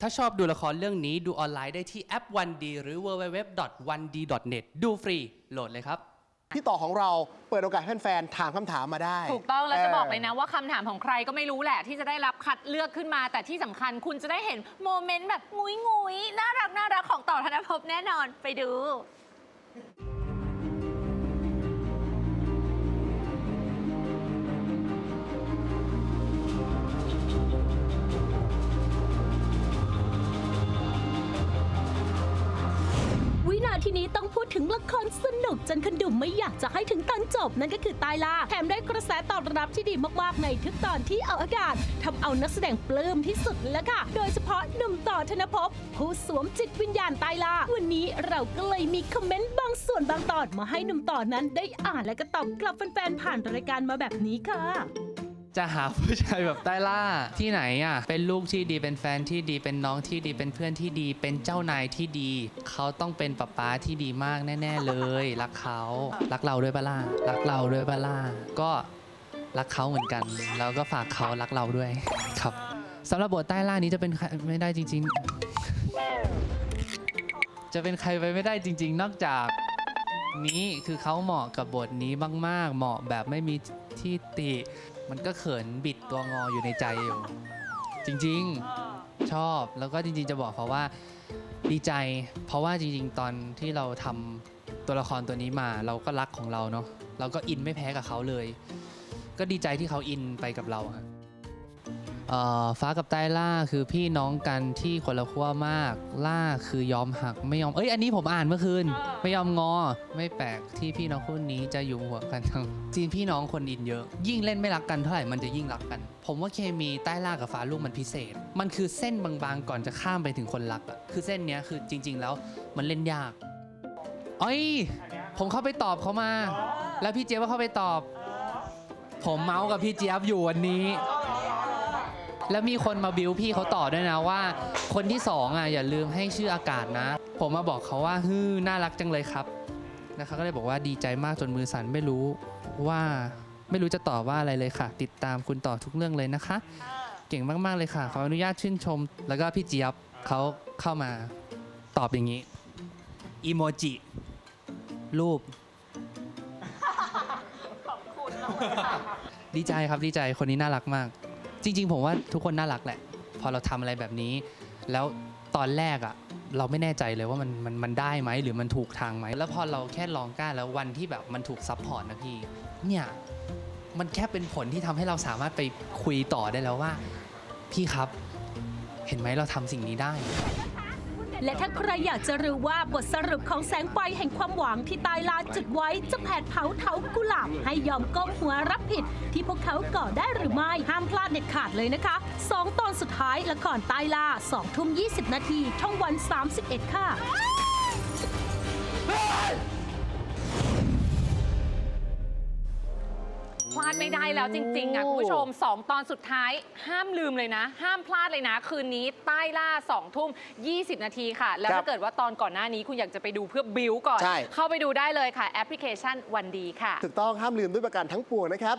ถ้าชอบดูละครเรื่องนี้ดูออนไลน์ได้ที่แอปวันดีหรือ www.1d.net ดูฟรีโหลดเลยครับ พี่ต่อของเราเปิดโอกาสให้แฟนๆถามคำถามมาได้ถูกต้องแล้วจะบอกเลยนะว่าคำถามของใครก็ไม่รู้แหละ ที่จะได้รับคัดเลือกขึ้นมาแต่ที่สำคัญคุณจะได้เห็นโมเมนต์แบบงุยงุยๆน่ารักน่ารักของต่อธนภพแน่นอนไปดู ทีนี้ต้องพูดถึงละครสนุกจนคนดูไม่อยากจะให้ถึงตอนจบนั่นก็คือตายลาแถมได้กระแสตอบรับที่ดีมากๆในทุกตอนที่ออกอากาศทำเอานักแสดงปลื้มที่สุดแล้วค่ะ โดยเฉพาะหนุ่มต่อธนภพผู้สวมจิตวิญญาณตายลา วันนี้เราก็เลยมีคอมเมนต์บางส่วนบางตอนมาให้หนุ่มต่อนั้นได้อ่านและก็ตอบกลับแฟนๆผ่านรายการมาแบบนี้ค่ะ จะหาผู้ชายแบบใต้ล่าที่ไหนอะ เป็นลูกที่ดีเป็นแฟนที่ดีเป็นน้องที่ดีเป็นเพื่อนที่ดี เป็นเจ้านายที่ดี เขาต้องเป็นป๊าป๊าที่ดีมากแน่ ๆ เลย รักเขารักเราด้วยปะล่ะรักเราด้วยปะล่ะก็รักเขาเหมือนกัน แล้วก็ฝากเขารักเราด้วยครับสำหรับบทใต้ล่านี้จะเป็นใครไม่ได้จริง ๆ จะเป็นใครไปไม่ได้จริง ๆ นอกจากนี้คือเขาเหมาะกับบทนี้มาก ๆ เหมาะแบบไม่มีที่ติ มันก็เขินบิดตัวงออยู่ในใจอยู่ จริงๆชอบแล้วก็จริงๆจะบอกเขาว่าดีใจ เพราะว่าจริง ๆ ตอนที่เราทำตัวละครตัวนี้มา เราก็รักของเราเนาะเราก็อินไม่แพ้กับเขาเลย ก็ดีใจที่เขาอินไปกับเราฮะ เอ่อฟ้ากับใต้ล่าคือพี่น้องกันที่คนละขั้วมาก ล่าคือยอมหักไม่ยอมเอ้ยอันนี้ผมอ่านเมื่อคืน ไม่ยอมงอ ไม่แปลกที่พี่น้องคู่นี้จะอยู่หัวกันทั้งจีนพี่น้องคนอินเยอะ ยิ่งเล่นไม่รักกันเท่าไหร่มันจะยิ่งรักกัน ผมว่าเคมีใต้ล่ากับฟ้าลูกมันพิเศษ มันคือเส้นบางๆก่อนจะข้ามไปถึงคนรักอะคือเส้นเนี้ยคือจริง ๆ แล้วมันเล่นยากเอ้ยผมเข้าไปตอบเขามา แล้วพี่เจี๊ยบก็เข้าไปตอบ ผมเมาส์กับพี่เจี๊ยบอยู่วันนี้ แล้วมีคนมาบิวพี่เขาต่อด้วยนะว่า คนที่สองอะอย่าลืมให้ชื่ออากาศนะ ผมมาบอกเขาว่าฮือน่ารักจังเลยครับแล้วเขาก็เลยบอกว่าดีใจมากจนมือสั่นไม่รู้ว่าไม่รู้จะตอบว่าอะไรเลยค่ะ ติดตามคุณต่อทุกเรื่องเลยนะคะ เก่งมาก ๆ เลยค่ะขออนุญาตชื่นชม แล้วก็พี่เจี๊ยบเขาเข้ามาตอบอย่างนี้อีโมจิรูป ดีใจครับดีใจคนนี้น่ารักมาก จริง ๆ ผมว่าทุกคนน่ารักแหละ พอเราทำอะไรแบบนี้ แล้วตอนแรกอะเราไม่แน่ใจเลยว่ามันมันมันได้ไหมหรือมันถูกทางไหมแล้วพอเราแค่ลองกล้าแล้ววันที่แบบมันถูกซัพพอร์ตนะพี่เนี่ยมันแค่เป็นผลที่ทำให้เราสามารถไปคุยต่อได้แล้วว่า พี่ครับ เห็นไหมเราทำสิ่งนี้ได้ และถ้าใครอยากจะรู้ว่าบทสรุปของแสงไฟแห่งความหวังที่ตายลาจุดไว้จะแผดเผาเถากุหลาบให้ยอมก้มหัวรับผิด ที่พวกเขาก่อได้หรือไม่ห้ามพลาดเด็ดขาดเลยนะคะสองตอนสุดท้ายละครตายลา2ทุ่ม20 นาทีช่องวัน 31 ค่ะ พลาดไม่ได้แล้วจริงๆอะคุณผู้ชม 2 ตอนสุดท้ายห้ามลืมเลยนะ ห้ามพลาดเลยนะ คืนนี้ใต้ล่า2ทุ่ม 20 นาทีค่ะ แล้วครับถ้าเกิดว่าตอนก่อนหน้านี้คุณอยากจะไปดูเพื่อบิวก่อน ใช่ เข้าไปดูได้เลยค่ะ แอปพลิเคชันวันดีค่ะ ถูกต้องห้ามลืมด้วยประการทั้งปวงนะครับ